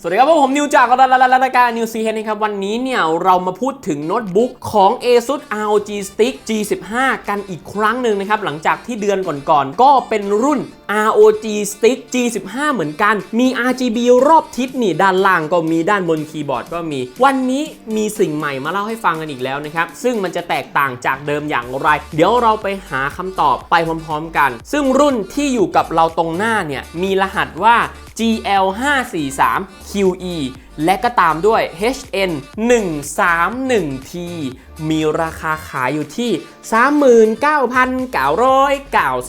สวัสดีครับผมนิวจากรายการนิวซีเฮนะครับ วันนี้เนี่ย เรามาพูดถึงโน้ตบุ๊กของ ASUS ROG Stick G15 กันอีกครั้งหนึ่งนะครับ หลังจากที่เดือนก่อนๆ ก็เป็นรุ่น ROG Stick G15 เหมือนกัน มี RGB รอบทิศนี่ ด้านล่างก็มีด้านบนคีย์บอร์ดก็มี วันนี้มีสิ่งใหม่มาเล่าให้ฟังกันอีกแล้วนะครับ ซึ่งมันจะแตกต่างจากเดิมอย่างไร เดี๋ยวเราไปหาคำตอบไปพร้อมๆกัน ซึ่งรุ่นที่อยู่กับเราตรงหน้าเนี่ยมีรหัสว่า GL543QE และก็ตามด้วย HN 131T มีราคาขายอยู่ที่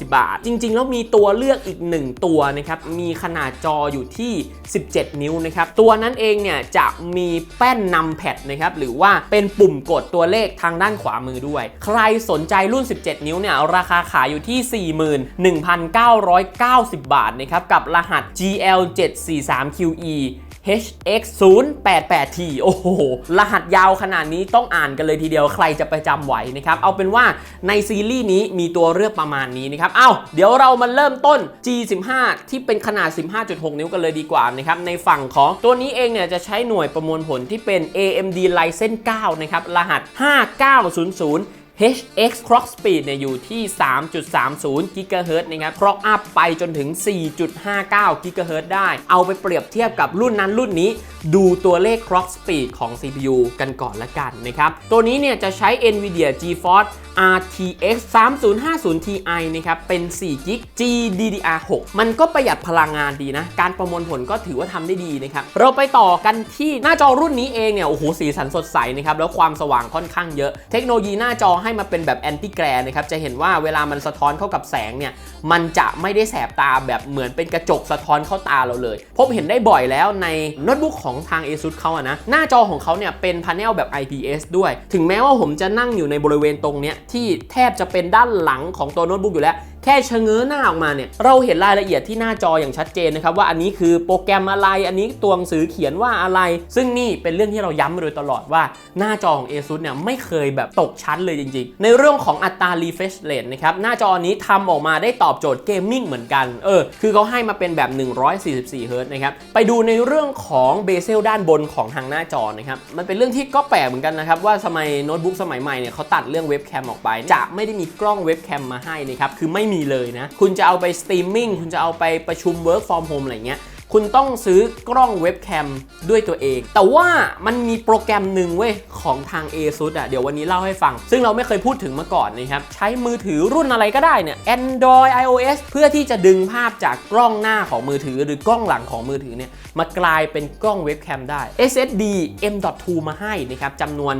39,990 บาท จริง ๆ แล้วมีตัวเลือกอีก 1 ตัวนะครับ มีขนาดจออยู่ที่ 17 นิ้วนะครับ ตัวนั้นเองเนี่ยจะมีแป้นนำแพดนะครับ หรือว่าเป็นปุ่มกดตัวเลขทางด้านขวามือด้วย ใครสนใจรุ่น 17 นิ้วเนี่ย ราคาขายอยู่ที่ 41,990 บาทนะครับ กับรหัส GL743QE HX 0 8 8 T โอ้โห รหัสยาวขนาดนี้ต้องอ่านกันเลยทีเดียวใครจะไปจำไหวนะครับ เอาเป็นว่าในซีรีส์นี้มีตัวเลือกประมาณนี้นะครับ เอาเดี๋ยวเรามาเริ่มต้น G15 ที่เป็นขนาด 15.6 นิ้วกันเลยดีกว่านะครับ ในฝั่งของตัวนี้เองเนี่ยจะใช้หน่วยประมวลผลที่เป็น AMD Ryzen 9 นะครับ รหัส 5900 HX Clock Speed เนี่ยอยู่ที่ 3.30 GHz นะครับ Clock Up ไปจนถึง 4.59 GHz ได้ เอาไปเปรียบเทียบกับรุ่นนั้นรุ่นนี้ ดูตัวเลข Clock Speed ของ CPU กันก่อนละกันนะครับ ตัวนี้เนี่ยจะใช้ NVIDIA GeForce RTX 3050 Ti นะครับ เป็น4 g GDDR6 มันก็ประหยัดพลังงานดีนะ การประมวลผลก็ถือว่าทำได้ดีนะครับ เราไปต่อกันที่หน้าจอรุ่นนี้เองเนี่ย โอ้โห สีสันสดใสนะครับ แล้วความสว่างค่อนข้างเยอะ เทคโนโลยีหน้าจอให้มาเป็นแบบแอนตี้แกรนะครับ จะเห็นว่าเวลามันสะท้อนเข้ากับแสงเนี่ย มันจะไม่ได้แสบตาแบบเหมือนเป็นกระจกสะท้อนเข้าตาเราเลย พบเห็นได้บ่อยแล้วในโน้ตบุ๊กของทาง ASUS เขาอะนะ หน้าจอของเขาเนี่ยเป็นพาเนลแบบ IPS ด้วย ถึงแม้ว่าผมจะนั่งอยู่ในบริเวณตรงเนี้ยที่แทบจะเป็นด้านหลังของตัวโน้ตบุ๊กอยู่แล้ว แค่ชะเง้อหน้าออกมาเนี่ยเราเห็นรายละเอียดที่หน้าจออย่างชัดเจนนะครับว่าอันนี้คือโปรแกรมอะไรอันนี้ตัวหนังสือเขียนว่าอะไร ซึ่งนี่เป็นเรื่องที่เราย้ำมาโดยตลอดว่าหน้าจอของ ASUS เนี่ยไม่เคยแบบตกชั้นเลยจริงๆ ในเรื่องของอัตรา refresh rate นะครับหน้าจอนี้ทำออกมาได้ตอบโจทย์เกมมิ่งเหมือนกันเออคือเขาให้มาเป็นแบบ 144 Hz นะครับไปดูในเรื่องของเบเซลด้านบนของทางหน้าจอนะครับมันเป็นเรื่องที่ก็แปลกเหมือนกันนะครับว่าสมัยโน้ตบุ๊กสมัยใหม่เนี่ยเขาตัดเรื่องเว็บแคมออกไปจะไม่ได้มีกล้องเว็บแคมมาให้นะครับคือไม่มีเลยนะ คุณจะเอาไปสตรีมมิ่งคุณจะเอาไปประชุม work from home อะไรเงี้ย คุณต้องซื้อกล้องเว็บแคมด้วยตัวเอง แต่ว่ามันมีโปรแกรมหนึ่งเว้ยของทาง ASUS อะเดี๋ยววันนี้เล่าให้ฟัง ซึ่งเราไม่เคยพูดถึงมาก่อนนะครับ ใช้มือถือรุ่นอะไรก็ได้เนี่ย Android iOS เพื่อที่จะดึงภาพจากกล้องหน้าของมือถือ หรือกล้องหลังของมือถือเนี่ยมากลายเป็นกล้องเว็บแคมได้ SSD M.2 มาให้นะครับจำนวน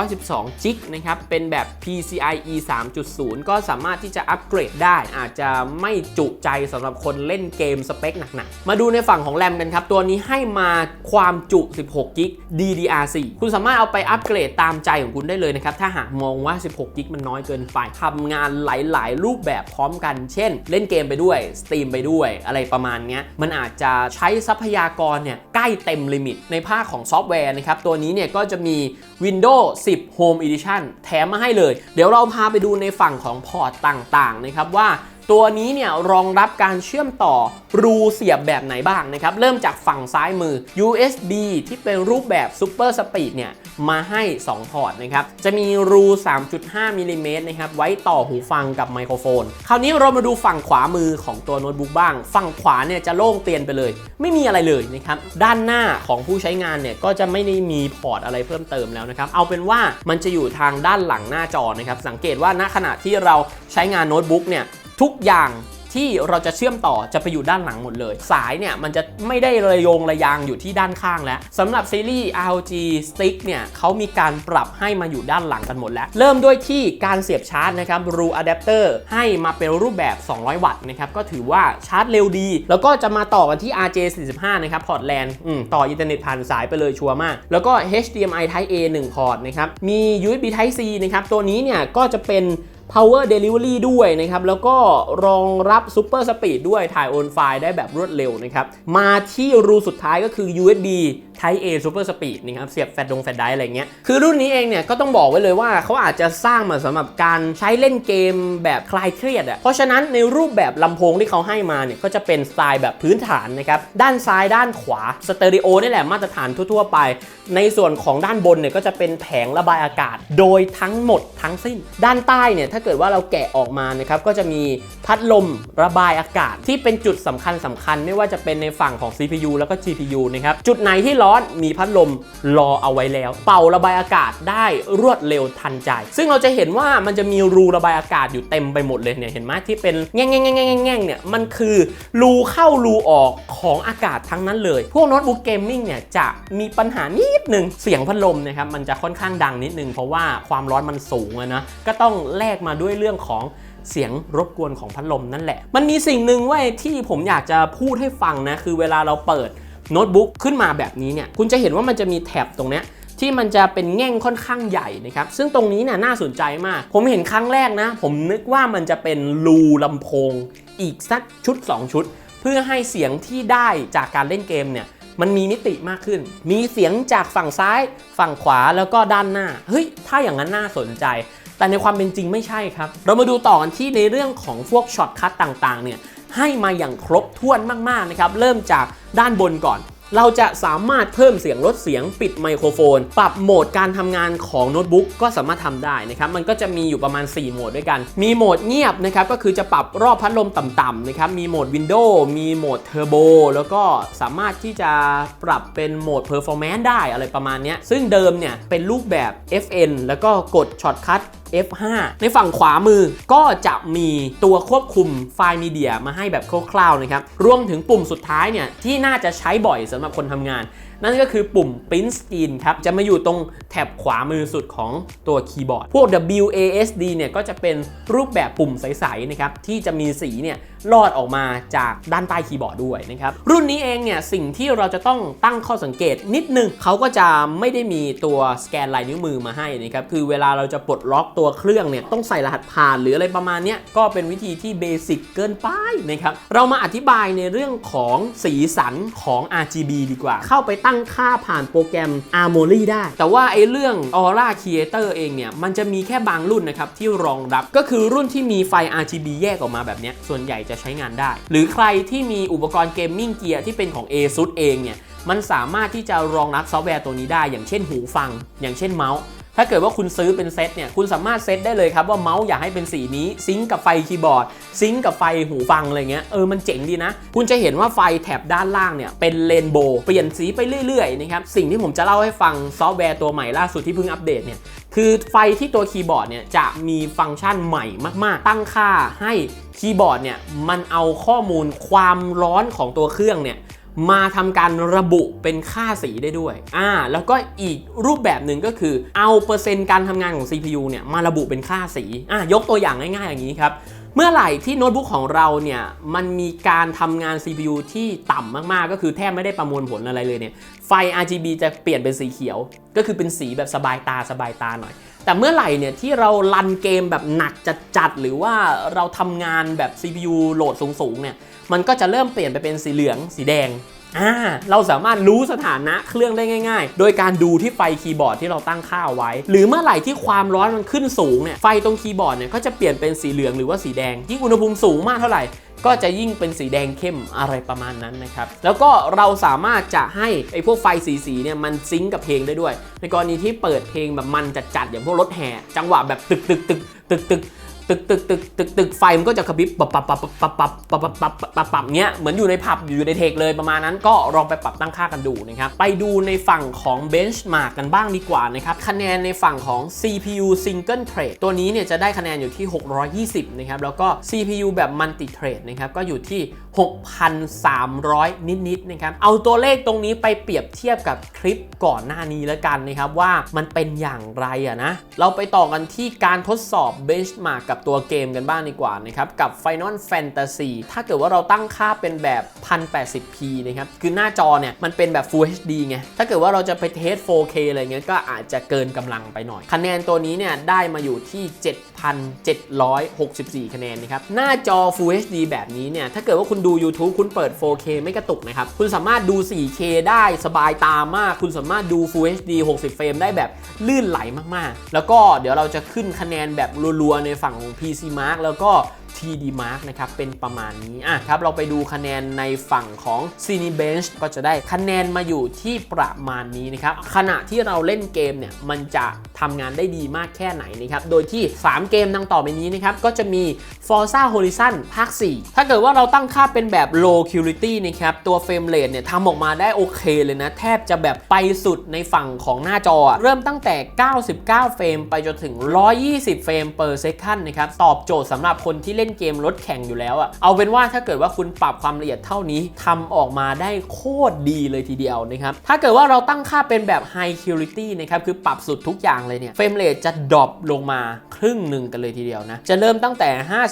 512 จิกนะครับเป็นแบบ PCIe 3.0 ก็สามารถที่จะอัปเกรดได้ อาจจะไม่จุใจสำหรับคนเล่นเกมสเปคหนักๆมาดูในฝั่งของแรมกันครับ ตัวนี้ให้มาความจุ 16กิก DDR4 คุณสามารถเอาไปอัปเกรดตามใจของคุณได้เลยนะครับ ถ้าหากมองว่า 16กิกมันน้อยเกินไปทำงานหลาย ๆ รูปแบบพร้อมกัน เช่น เล่นเกมไปด้วย สตรีมไปด้วย อะไรประมาณนี้มันอาจจะใช้ทรัพยากรเนี่ยใกล้เต็มลิมิต ในภาคของซอฟต์แวร์นะครับ ตัวนี้เนี่ยก็จะมี Windows 10 Home Edition แถมมาให้เลย เดี๋ยวเราพาไปดูในฝั่งของพอร์ตต่าง ๆ นะครับว่า ตัวนี้เนี่ยรองรับการเชื่อมต่อรูเสียบแบบไหนบ้างนะครับเริ่มจากฝั่งซ้ายมือ USB ที่เป็นรูปแบบ Super Speed เนี่ยมาให้ 2 พอร์ตนะครับจะมีรู 3.5มิลลิเมตรนะครับไว้ต่อหูฟังกับไมโครโฟน คราวนี้เรามาดูฝั่งขวามือของตัวโน้ตบุ๊กบ้าง ฝั่งขวาเนี่ยจะโล่งเตียนไปเลย ไม่มีอะไรเลยนะครับด้านหน้าของผู้ใช้งานเนี่ยก็จะไม่ได้มีพอร์ตอะไรเพิ่มเติมแล้วนะครับเอาเป็นว่ามันจะอยู่ทางด้านหลังหน้าจอนะครับสังเกตว่าณขณะที่เราใช้งานโน้ตบุ๊กเนี่ย ทุกอย่างที่เราจะเชื่อมต่อจะไปอยู่ด้านหลังหมดเลย สายเนี่ยมันจะไม่ได้ระโยงระยางอยู่ที่ด้านข้างแล้วสำหรับซีรีส์ ROG Stick เนี่ยเขามีการปรับให้มาอยู่ด้านหลังกันหมดแล้ว เริ่มด้วยที่การเสียบชาร์จนะครับรูอะแดปเตอร์ให้มาเป็นรูปแบบ 200 วัตต์นะครับก็ถือว่าชาร์จเร็วดี แล้วก็จะมาต่อกันที่ RJ45 นะครับพอร์ตแลนด์ต่ออินเทอร์เน็ตผ่านสายไปเลยชัวร์มาก แล้วก็ HDMI Type A 1 พอร์ตนะครับมี USB Type C นะครับตัวนี้เนี่ยก็จะเป็น power delivery ด้วยนะครับ แล้วก็รองรับ super speed ด้วยถ่ายโอนไฟล์ได้แบบรวดเร็วนะครับ มาที่รูสุดท้ายก็คือ USB Type A Super Speed นะครับเสียบแฟลชดงแฟลชไดรฟ์อะไรเงี้ยคือรุ่นนี้เองเนี่ยก็ต้องบอกไว้เลยว่าเขาอาจจะสร้างมาสำหรับการใช้เล่นเกมแบบคลายเครียดอะเพราะฉะนั้นในรูปแบบลำโพงที่เขาให้มาเนี่ยก็จะเป็นสไตล์แบบพื้นฐานนะครับด้านซ้ายด้านขวาสเตอริโอนี่แหละมาตรฐานทั่วๆไป ในส่วนของด้านบนเนี่ยก็จะเป็นแผงระบายอากาศ โดยทั้งหมดทั้งสิ้น ด้านใต้เนี่ยถ้าเกิดว่าเราแกะออกมานะครับก็จะมีพัดลมระบายอากาศที่เป็นจุดสำคัญสำคัญ ไม่ว่าจะเป็นในฝั่งของ CPU แล้วก็ GPU นะครับจุดไหนที่ร้อนมีพัดลมรอเอาไว้แล้ว เป่าระบายอากาศได้รวดเร็วทันใจ ซึ่งเราจะเห็นว่ามันจะมีรูระบายอากาศอยู่เต็มไปหมดเลยเนี่ยเห็นไหมที่เป็นแง่งแง่งแง่งแง่งเนี่ยมันคือรูเข้ารูออกของอากาศทั้งนั้นเลย พวกโน้ตบุ๊กเกมมิ่งเนี่ยจะมีปัญหานิดนึงเสียงพัดลมนะครับมันจะค่อนข้างดังนิดนึงเพราะว่าความร้อนมันสูงอะนะก็ต้องแลกมาด้วยเรื่องของเสียงรบกวนของพัดลมนั่นแหละ มันมีสิ่งหนึ่งไว้ที่ผมอยากจะพูดให้ฟังนะ คือเวลาเราเปิด โน้ตบุ๊กขึ้นมาแบบนี้เนี่ยคุณจะเห็นว่ามันจะมีแท็บตรงเนี้ยที่มันจะเป็นแง่งค่อนข้างใหญ่นะครับ ซึ่งตรงนี้เนี่ยน่าสนใจมาก ผมเห็นครั้งแรกนะ ผมนึกว่ามันจะเป็นรูลำโพง อีกสักชุด 2 ชุด เพื่อให้เสียงที่ได้จากการเล่นเกมเนี่ยมันมีมิติมากขึ้น มีเสียงจากฝั่งซ้าย ฝั่งขวาแล้วก็ด้านหน้า เฮ้ย ถ้าอย่างนั้นน่าสนใจ แต่ในความเป็นจริงไม่ใช่ครับ เรามาดูต่อกันที่ในเรื่องของพวกช็อตคัทต่างๆเนี่ย ให้มาอย่างครบถ้วนมากๆนะครับเริ่มจากด้านบนก่อน เราจะสามารถเพิ่มเสียงลดเสียงปิดไมโครโฟน ปรับโหมดการทำงานของโน้ตบุ๊กก็สามารถทำได้นะครับ มันก็จะมีอยู่ประมาณ 4 โหมดด้วยกัน มีโหมดเงียบนะครับ ก็คือจะปรับรอบพัดลมต่ำๆนะครับ มีโหมด Windows มีโหมด Turbo แล้วก็สามารถที่จะปรับเป็นโหมด Performance ได้อะไรประมาณนี้ซึ่งเดิมเนี่ยเป็นรูปแบบ FN แล้วก็กดช็อตคัท F5 ในฝั่งขวามือก็จะมีตัวควบคุมไฟล์มีเดียมาให้แบบคร่าวๆนะครับ รวมถึงปุ่มสุดท้ายเนี่ยที่น่าจะใช้บ่อยสำหรับคนทำงาน นั่นก็คือปุ่ม Print Screen ครับ จะมาอยู่ตรงแถบขวามือสุดของตัวคีย์บอร์ด พวก WASD เนี่ยก็จะเป็นรูปแบบปุ่มใสๆนะครับ ที่จะมีสีเนี่ยลอดออกมาจากด้านใต้คีย์บอร์ดด้วยนะครับ รุ่นนี้เองเนี่ยสิ่งที่เราจะต้องตั้งข้อสังเกตนิดนึงเขาก็จะไม่ได้มีตัวสแกนลายนิ้วมือมาให้นะครับคือเวลาเราจะปลดล็อกตัวเครื่องเนี่ยต้องใส่รหัสผ่านหรืออะไรประมาณเนี้ยก็เป็นวิธีที่เบสิกเกินไปนะครับเรามาอธิบายในเรื่องของสีสันของ RGB ดีกว่าเข้าไปตั้ง้งค่าผ่านโปรแกรม Armory ได้ แต่ว่าไอ้เรื่อง Aura Creator เองเนี่ย มันจะมีแค่บางรุ่นนะครับ ที่รองรับก็คือรุ่นที่มีไฟ RGB แยกออกมาแบบนี้ส่วนใหญ่จะใช้งานได้ หรือใครที่มีอุปกรณ์เกมมิ่งเกียร์ที่เป็นของ ASUS เองเนี่ยมันสามารถที่จะรองรับซอฟต์แวร์ตัวนี้ได้ อย่างเช่นหูฟัง อย่างเช่นเมาส์ ถ้าเกิดว่าคุณซื้อเป็นเซตเนี่ยคุณสามารถเซตได้เลยครับว่าเมาส์อยากให้เป็นสีนี้ซิงกับไฟคีย์บอร์ดซิงก์กับไฟหูฟังอะไรเงี้ยเออมันเจ๋งดีนะ คุณจะเห็นว่าไฟแถบด้านล่างเนี่ยเป็นเรนโบว์เปลี่ยนสีไปเรื่อยๆนะครับสิ่งที่ผมจะเล่าให้ฟังซอฟต์แวร์ตัวใหม่ล่าสุดที่เพิ่งอัปเดตเนี่ยคือไฟที่ตัวคีย์บอร์ดเนี่ยจะมีฟังก์ชันใหม่มาก ๆ ตั้งค่าให้คีย์บอร์ดเนี่ยมันเอาข้อมูลความร้อนของตัวเครื่องเนี่ย มาทำการระบุเป็นค่าสีได้ด้วยอ่าแล้วก็อีกรูปแบบหนึ่งก็คือเอาเปอร์เซ็นต์การทำงานของ CPU เนี่ยมาระบุเป็นค่าสีอะยกตัวอย่างง่ายๆอย่างนี้ครับเมื่อไหร่ที่โน้ตบุ๊กของเราเนี่ยมันมีการทำงาน CPU ที่ต่ำมากๆ ก็คือแทบไม่ได้ประมวลผลอะไรเลยเนี่ยไฟ RGB จะเปลี่ยนเป็นสีเขียว ก็คือเป็นสีแบบสบายตาสบายตาหน่อย แต่เมื่อไหร่เนี่ยที่เรารันเกมแบบหนักจัดๆหรือว่าเราทำงานแบบ CPU โหลดสูงๆเนี่ยมันก็จะเริ่มเปลี่ยนไปเป็นสีเหลืองสีแดงอ่าเราสามารถรู้สถานะเครื่องได้ง่าย ๆ โดยการดูที่ไฟคีย์บอร์ดที่เราตั้งค่าเอาไว้ หรือเมื่อไหร่ที่ความร้อนมันขึ้นสูงเนี่ยไฟตรงคีย์บอร์ดเนี่ยก็จะเปลี่ยนเป็นสีเหลืองหรือว่าสีแดงยิ่งอุณหภูมิสูงมากเท่าไหร่ ก็จะยิ่งเป็นสีแดงเข้มอะไรประมาณนั้นนะครับ แล้วก็เราสามารถจะให้ไอ้พวกไฟสีสีเนี่ยมันซิงก์กับเพลงได้ด้วย ในกรณีที่เปิดเพลงแบบมันจัดๆอย่างพวกรถแห่ จังหวะแบบตึกตึกตึกตึกตึก ตึกตึกตึกตึกตึกไฟมันก็จะกระพริบปับปับปับปับปับปับปับปับปับปับเงี้ยเหมือนอยู่ในผับอยู่ในเทคเลยประมาณนั้นก็ลองไปปรับตั้งค่ากันดูนะครับ ไปดูในฝั่งของ Benchmark กันบ้างดีกว่านะครับ คะแนนในฝั่งของ CPU Single Thread ตัวนี้เนี่ยจะได้คะแนนอยู่ที่ 620 นะครับ แล้วก็ CPU แบบ Multi Thread นะครับ ก็อยู่ที่ 6,300 นิดๆนะครับ เอาตัวเลขตรงนี้ไปเปรียบเทียบกับคลิปก่อนหน้านี้แล้วกันนะครับว่ามันเป็นอย่างไรอะนะเราไปต่อกันที่การทดสอบ benchmark กับตัวเกมกันบ้างดีกว่านะครับ กับ Final Fantasy ถ้าเกิดว่าเราตั้งค่าเป็นแบบ 1080p นะครับ คือหน้าจอเนี่ย มันเป็นแบบ Full HD ไง ถ้าเกิดว่าเราจะไปเทส 4K อะไรเงี้ยก็อาจจะเกินกำลังไปหน่อย คะแนนตัวนี้เนี่ย ได้มาอยู่ที่ 7,764 คะแนนนะครับ หน้าจอ Full HD แบบนี้เนี่ย ถ้าเกิดว่าคุณดู YouTube คุณเปิด 4K ไม่กระตุกนะครับ คุณสามารถดู 4K ได้สบายตามาก คุณสามารถดู Full HD 60 เฟรมได้แบบลื่นไหลมากๆ แล้วก็เดี๋ยวเราจะขึ้นคะแนนแบบรัวๆในฝั่งของ PC Mark แล้วก็ TD Mark นะครับ เป็นประมาณนี้อะครับ เราไปดูคะแนนในฝั่งของ Cinebench ก็จะได้คะแนนมาอยู่ที่ประมาณนี้นะครับ ขณะที่เราเล่นเกมเนี่ย มันจะทำงานได้ดีมากแค่ไหนนะครับ โดยที่ 3 เกมดังต่อไปนี้นะครับ ก็จะมี Forza Horizon ภาค 4 ถ้าเกิดว่าเราตั้งค่าเป็นแบบ low quality นะครับ ตัว frame rate เนี่ยทำออกมาได้โอเคเลยนะ แทบจะแบบไปสุดในฝั่งของหน้าจอ เริ่มตั้งแต่ 99 เฟรมไปจนถึง 120 เฟรม per second นะครับ ตอบโจทย์สำหรับคนที่เล่นเกมรถแข่งอยู่แล้วอะเอาเป็นว่าถ้าเกิดว่าคุณปรับความละเอียดเท่านี้ทำออกมาได้โคตรดีเลยทีเดียวนะครับถ้าเกิดว่าเราตั้งค่าเป็นแบบ high quality นะครับคือปรับสุดทุกอย่างเลยเนี่ยเฟรมเรทจะดรอปลงมาครึ่งหนึ่งกันเลยทีเดียวนะจะเริ่มตั้งแต่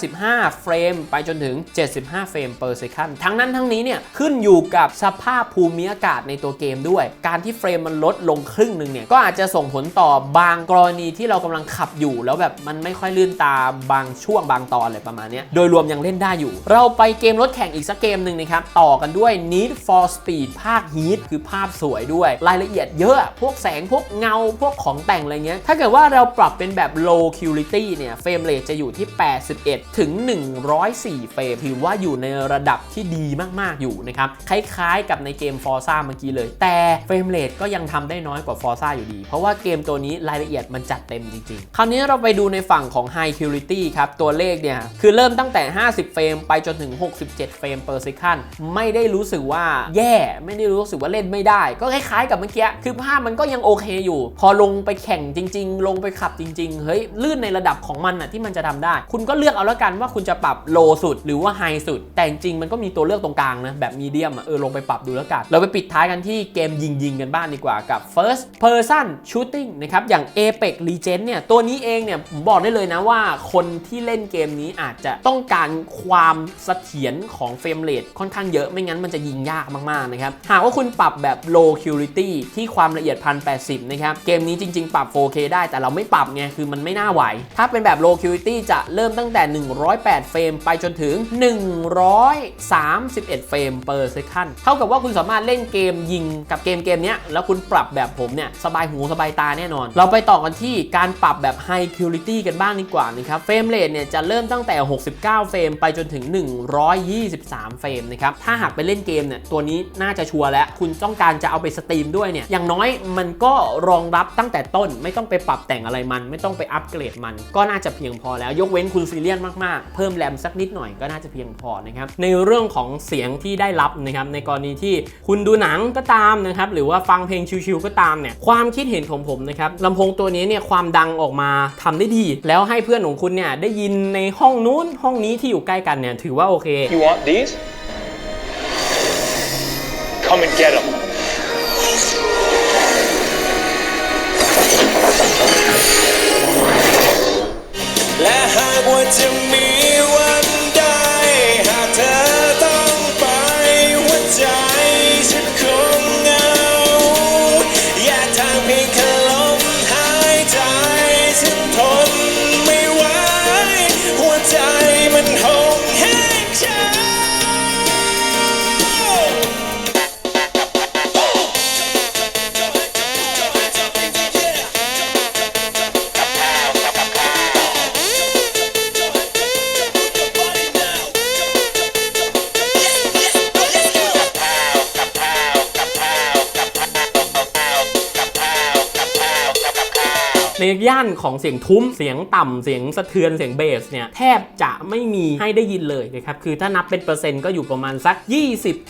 55 เฟรม ไปจนถึง 75 เฟรม per second ทั้งนั้นทั้งนี้เนี่ยขึ้นอยู่กับสภาพภูมิอากาศในตัวเกมด้วย การที่เฟรมมันลดลงครึ่งหนึ่งเนี่ยก็อาจจะส่งผลต่อบางกรณีที่เรากำลังขับอยู่ แล้วแบบมันไม่ค่อยลื่นตาบางช่วงบางตอนอะไรประมาณเนี้ยโดยรวมยังเล่นได้อยู่ เราไปเกมรถแข่งอีกสักเกมหนึ่งนะครับ ต่อกันด้วย Need for Speed ภาค Heat คือภาพสวยด้วย รายละเอียดเยอะ พวกแสงพวกเงาพวกของแต่งอะไรเงี้ย ถ้าเกิดว่าเราปรับเป็นแบบ low quality เนี่ยเฟรมเรทจะอยู่ที่ 81 ถึง 104 เฟรมถือว่าอยู่ในระดับที่ดีมากๆอยู่นะครับ คล้ายๆกับในเกม Forza เมื่อกี้เลย แต่เฟรมเรทก็ยังทำได้น้อยกว่า Forza อยู่ดี เพราะว่าเกมตัวนี้รายละเอียดมันจัดเต็มจริงๆ คราวนี้เราไปดูในฝั่งของ High Quality ครับ ตัวเลขเนี่ย คือเริ่มตั้งแต่ 50 เฟรมไปจนถึง 67 เฟรม per second ไม่ได้รู้สึกว่าแย่ ไม่ได้รู้สึกว่าเล่นไม่ได้ ก็คล้ายๆกับเมื่อกี้ คือภาพมันก็ยังโอเคอยู่ พอลงไปแข่งจริง ๆ ลงไปขับจริง ๆ เฮ้ย ลื่นในระดับของมันน่ะที่มันจะทำได้ คุณก็เลือกเอาแล้วกันว่าคุณจะปรับโลสุดหรือว่าไฮสุด แต่จริงๆมันก็มีตัวเลือกตรงกลางนะ แบบมีเดียมอะเออลงไปปรับดูแล้วกัน เราไปปิดท้ายกันที่เกมยิงๆกันบ้างดีกว่ากับ first person shooting นะครับอย่าง Apex legend เนี่ยตัวนี้เองเนี่ยผมบอกได้เลยนะว่าคนที่เล่นเกมนี้อาจจะต้องการความเสถียรของเฟรมเรทค่อนข้างเยอะไม่งั้นมันจะยิงยากมากๆนะครับ หากว่าคุณปรับแบบ low quality ที่ความละเอียด 1080 นะครับ เกมนี้จริง ๆ ปรับ 4K ได้แต่เราไม่ปรับไง คือมันไม่น่าไหว ถ้าเป็นแบบ low quality จะเริ่มตั้งแต่ 108 เฟรมไปจนถึง 131 เฟรม per second เท่ากับว่าคุณสามารถเล่นเกมยิงกับเกมเกมนี้แล้วคุณปรับแบบผมเนี่ย สบายหูสบายตาแน่นอน เราไปต่อกันที่การปรับแบบ high quality กันบ้างดีกว่านะครับเฟรมเรทเนี่ยจะเริ่มตั้งแต่69 เฟรมไปจนถึง 123 เฟรมนะครับ ถ้าหากไปเล่นเกมเนี่ย ตัวนี้น่าจะชัวร์แล้ว คุณต้องการจะเอาไปสตรีมด้วยเนี่ย อย่างน้อยมันก็รองรับตั้งแต่ต้น ไม่ต้องไปปรับแต่งอะไรมัน ไม่ต้องไปอัปเกรดมัน ก็น่าจะเพียงพอแล้ว ยกเว้นคุณซีเรียสมากๆ เพิ่มแรมสักนิดหน่อยก็น่าจะเพียงพอนะครับ ในเรื่องของเสียงที่ได้รับนะครับ ในกรณีที่คุณดูหนังก็ตามนะครับ หรือว่าฟังเพลงชิวๆก็ตามเนี่ย ความคิดเห็นของผมนะครับลำโพงตัวนี้เนี่ยความดังออกมาทำได้ดี แล้วให้เพื่อนของคุณเนี่ยได้ยินในห้องนู้นห้องนี้ที่อยู่ใกล้กันเนี่ยถือว่าโอเค You want these? Come and get them. และหากว่าจะ ในย่านของเสียงทุ้ม เสียงต่ำเสียงสะเทือนเสียงเบสเนี่ยแทบจะไม่มีให้ได้ยินเลยนะครับ คือถ้านับเป็นเปอร์เซ็นต์ก็อยู่ประมาณสัก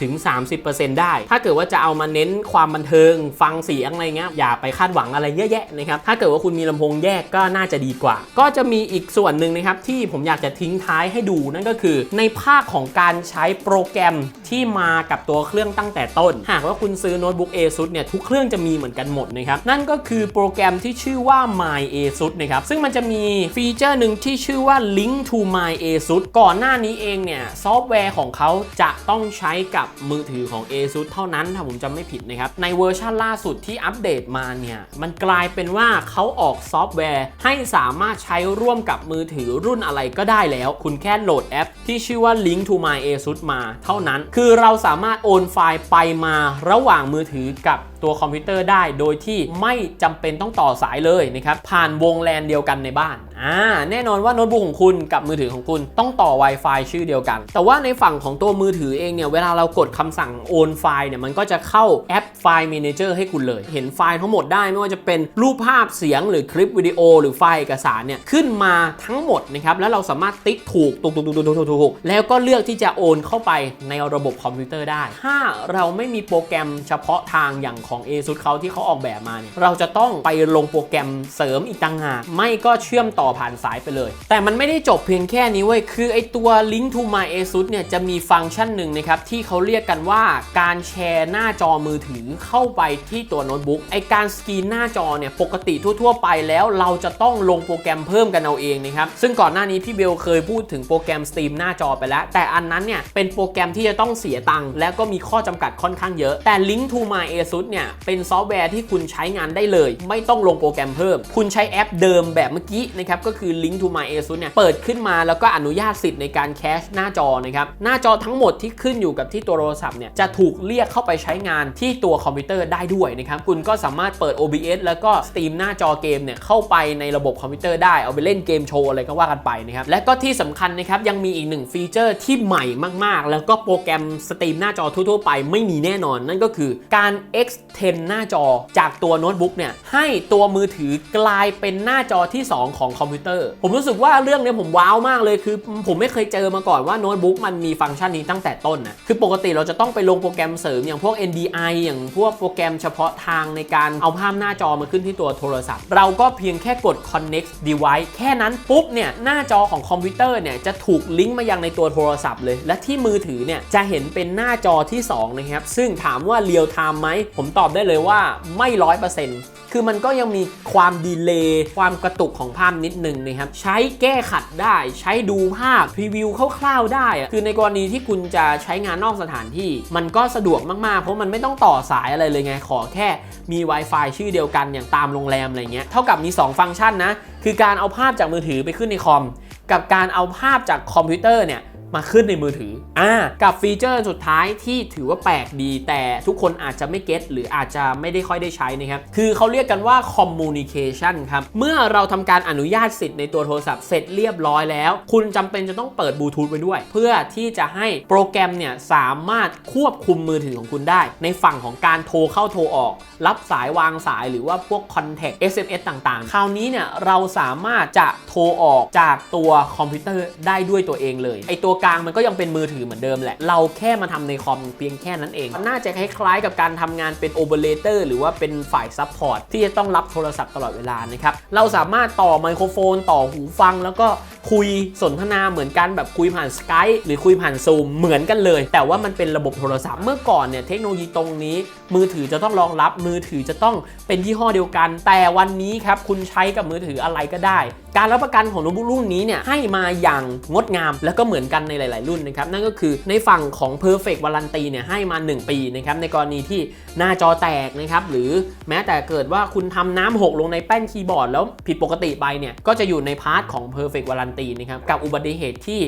20-30%ได้ ถ้าเกิดว่าจะเอามาเน้นความบันเทิงฟังเสียงอะไรเงี้ยอย่าไปคาดหวังอะไรเยอะแยะนะครับ ถ้าเกิดว่าคุณมีลำโพงแยกก็น่าจะดีกว่า ก็จะมีอีกส่วนหนึ่งนะครับที่ผมอยากจะทิ้งท้ายให้ดูนั่นก็คือ ในภาคของการใช้โปรแกรมที่มากับตัวเครื่องตั้งแต่ต้น หากว่าคุณซื้อโน้ตบุ๊ก ASUS เนี่ยทุกเครื่องจะมีเหมือนกันหมดนะครับนั่นก็คือโปรแกรมที่ชื่อว่า My ASUS นะครับซึ่งมันจะมีฟีเจอร์หนึ่งที่ชื่อว่า Link to My ASUS ก่อนหน้านี้เองเนี่ยซอฟต์แวร์ของเขาจะต้องใช้กับมือถือของ ASUS เท่านั้นถ้าผมจำไม่ผิดนะครับในเวอร์ชันล่าสุดที่อัปเดตมาเนี่ยมันกลายเป็นว่าเขาออกซอฟต์แวร์ ให้สามารถใช้ร่วมกับมือถือรุ่นอะไรก็ได้แล้ว คุณแค่โหลดแอป ที่ชื่อว่า Link to My ASUS มาเท่านั้น คือเราสามารถโอนไฟล์ไปมาระหว่างมือถือกับ ตัวคอมพิวเตอร์ได้ โดยที่ไม่จำเป็นต้องต่อสายเลยนะครับผ่านวงแลนเดียวกันในบ้าน อ่าแน่นอนว่าโน้ตบุ๊กของคุณกับมือถือของคุณต้องต่อ Wi-Fi ชื่อเดียวกัน แต่ว่าในฝั่งของตัวมือถือเองเนี่ยเวลาเรากดคำสั่งโอนไฟล์เนี่ยมันก็จะเข้าแอปไฟล์ Manager ให้คุณเลย เห็นไฟล์ทั้งหมดได้ไม่ว่าจะเป็นรูปภาพเสียงหรือคลิปวิดีโอ หรือไฟล์เอกสารเนี่ยขึ้นมาทั้งหมดนะครับแล้วเราสามารถติ๊กถูกถูกถูกถูกถูกถูกถูกแล้วก็เลือกที่จะโอนเข้าไปในระบบคอมพิวเตอร์ได้ ถ้าเราไม่มีโปรแกรมเฉพาะทางอย่างของ ASUS เขาที่เขาออกแบบมาเนี่ยเราจะต้องไปลงโปรแกรมเสริมอีกต่างหากไม่ก็เชื่อมต่อผ่านสายไปเลย แต่มันไม่ได้จบเพียงแค่นี้เว้ย คือไอตัว Link to My ASUS เนี่ยจะมีฟังก์ชันหนึ่งนะครับ ที่เขาเรียกกันว่าการแชร์หน้าจอมือถือเข้าไปที่ตัวโน้ตบุ๊กไอการสกรีนหน้าจอเนี่ยปกติทั่ว ๆ ไปแล้วเราจะต้องลงโปรแกรมเพิ่มกันเอาเองนะครับ ซึ่งก่อนหน้านี้พี่เบลเคยพูดถึงโปรแกรมสตรีมหน้าจอไปแล้ว แต่อันนั้นเนี่ยเป็นโปรแกรมที่จะต้องเสียตังค์แล้วก็มีข้อจำกัดค่อนข้างเยอะ แต่ Link to My ASUS เนี่ยเป็นซอฟต์แวร์ที่คุณใช้งานได้เลย ไม่ต้องลงโปรแกรมเพิ่ม คุณใช้แอปเดิมแบบเมื่อกี้นะครับก็คือ Link to My ASUS เนี่ยเปิดขึ้นมาแล้วก็อนุญาตสิทธิ์ในการแคชหน้าจอนะครับหน้าจอทั้งหมดที่ขึ้นอยู่กับที่ตัวโทรศัพท์เนี่ยจะถูกเรียกเข้าไปใช้งานที่ตัวคอมพิวเตอร์ได้ด้วยนะครับคุณก็สามารถเปิด OBS แล้วก็สตรีมหน้าจอเกมเนี่ยเข้าไปในระบบคอมพิวเตอร์ได้เอาไปเล่นเกมโชว์อะไรก็ว่ากันไปนะครับและก็ที่สำคัญนะครับยังมีอีกหนึ่งฟีเจอร์ที่ใหม่มาก ๆ แล้วก็โปรแกรมสตรีมหน้าจอทั่วๆไปไม่มีแน่นอน นั่นก็คือการ extend หน้าจอจากตัวโน้ตบุ๊กเนี่ยให้ตัวมือถือกลายเป็นหน้าจอที่ 2 ของคอมพิวเตอร์ ผมรู้สึกว่าเรื่องนี้ผมว้าวมากเลยคือ ผมไม่เคยเจอมาก่อนว่าโน้ตบุ๊กมันมีฟังก์ชันนี้ตั้งแต่ต้นนะคือปกติเราจะต้องไปลงโปรแกรมเสริมอย่างพวก NDI อย่างพวกโปรแกรมเฉพาะทางในการเอาภาพหน้าจอมาขึ้นที่ตัวโทรศัพท์ เราก็เพียงแค่กด connect device แค่นั้นปุ๊บเนี่ยหน้าจอของคอมพิวเตอร์เนี่ยจะถูกลิงก์มายังในตัวโทรศัพท์เลย และที่มือถือเนี่ยจะเห็นเป็นหน้าจอที่สองนะครับซึ่งถามว่าเรียลไทม์ไหมผมตอบได้เลยว่าไม่ร้อยเปอร์เซ็นต์ คือมันก็ยังมีความดีเลย์ความกระตุกของภาพนิดนึงนะครับ ใช้แก้ขัดได้ ใช้ดูภาพพรีวิวคร่าวๆได้อะคือในกรณีที่คุณจะใช้งานนอกสถานที่ มันก็สะดวกมากๆ เพราะมันไม่ต้องต่อสายอะไรเลยไง ขอแค่มี Wi-Fi ชื่อเดียวกันอย่างตามโรงแรมอะไรเงี้ย เท่ากับมี 2 ฟังก์ชันนะ คือการเอาภาพจากมือถือไปขึ้นในคอม กับการเอาภาพจากคอมพิวเตอร์เนี่ย มาขึ้นในมือถืออ่ากับฟีเจอร์สุดท้ายที่ถือว่าแปลกดี แต่ทุกคนอาจจะไม่เก็ตหรืออาจจะไม่ได้ค่อยได้ใช้นะครับ คือเขาเรียกกันว่า communication ครับ เมื่อเราทำการอนุญาตสิทธิ์ในตัวโทรศัพท์เสร็จเรียบร้อยแล้ว คุณจำเป็นจะต้องเปิดบลูทูธไว้ด้วย เพื่อที่จะให้โปรแกรมเนี่ยสามารถควบคุมมือถือของคุณได้ ในฝั่งของการโทรเข้าโทรออก รับสายวางสายหรือว่าพวก contact SMS ต่างๆ คราวนี้เนี่ยเราสามารถจะโทรออกจากตัวคอมพิวเตอร์ได้ด้วยตัวเองเลยไอตัวกลางมันก็ยังเป็นมือถือเหมือนเดิมแหละ เราแค่มาทำในคอมเพียงแค่นั้นเอง น่าจะคล้ายๆกับการทำงานเป็นโอเปอเรเตอร์หรือว่าเป็นฝ่ายซัพพอร์ตที่จะต้องรับโทรศัพท์ตลอดเวลานะครับ เราสามารถต่อไมโครโฟน ต่อหูฟังแล้วก็ คุยสนทนาเหมือนกันแบบคุยผ่าน Skype หรือคุยผ่านซูมเหมือนกันเลย แต่ว่ามันเป็นระบบโทรศัพท์เมื่อก่อนเนี่ยเทคโนโลยีตรงนี้ มือถือจะต้องรองรับมือถือจะต้องเป็นยี่ห้อเดียวกัน แต่วันนี้ครับคุณใช้กับมือถืออะไรก็ได้ การรับประกันของโน้ตบุ๊กรุ่นนี้เนี่ยให้มาอย่างงดงาม แล้วก็เหมือนกันในหลาย ๆ รุ่นนะครับนั่นก็คือในฝั่งของ Perfect Warranty เนี่ยให้มา 1 ปีนะครับในกรณีที่หน้าจอแตกนะครับหรือแม้แต่เกิดว่าคุณทำน้ำหกลงในแป้นคีย์บอร์ดแล้วผิดปกติไปเนี่ยก็จะอยู่ในพาร์ทของ Perfect Warranty ตีนะครับกับอุบัติเหตุที่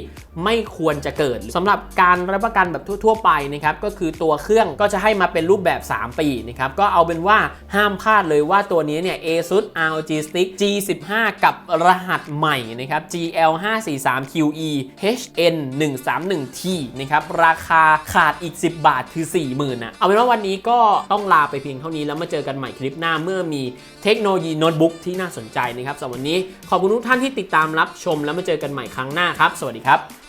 ไม่ควรจะเกิดสำหรับการรับประกันแบบทั่ว ๆ ไปนะครับก็คือตัวเครื่องก็จะให้มาเป็นรูปแบบ 3 ปีนะครับก็เอาเป็นว่าห้ามพลาดเลยว่าตัวนี้เนี่ย ASUS ROG Stick G15 กับรหัสใหม่นะครับ GL543QE HN131T นะครับราคาขาดอีก 10 บาทคือ 40,000นะเอาเป็นว่าวันนี้ก็ต้องลาไปเพียงเท่านี้แล้วมาเจอกันใหม่คลิปหน้าเมื่อมีเทคโนโลยีโน้ตบุ๊กที่น่าสนใจนะครับสำหรับวันนี้ขอบคุณทุกท่านที่ติดตามรับชมและแล้วมาเจอกันใหม่ครั้งหน้าครับ สวัสดีครับ